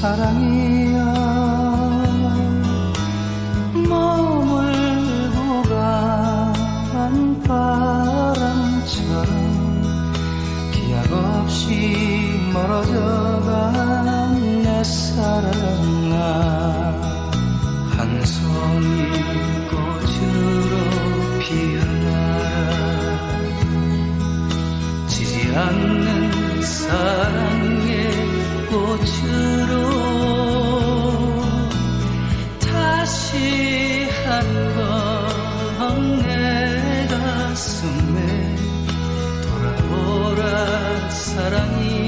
사랑이야 머물고 간 바람처럼 기약 없이 멀어져간 내 사랑아 한 송이 꽃으로 피어나 지지 않는 사랑의 꽃으로 내 가슴에 돌아보라 사랑이.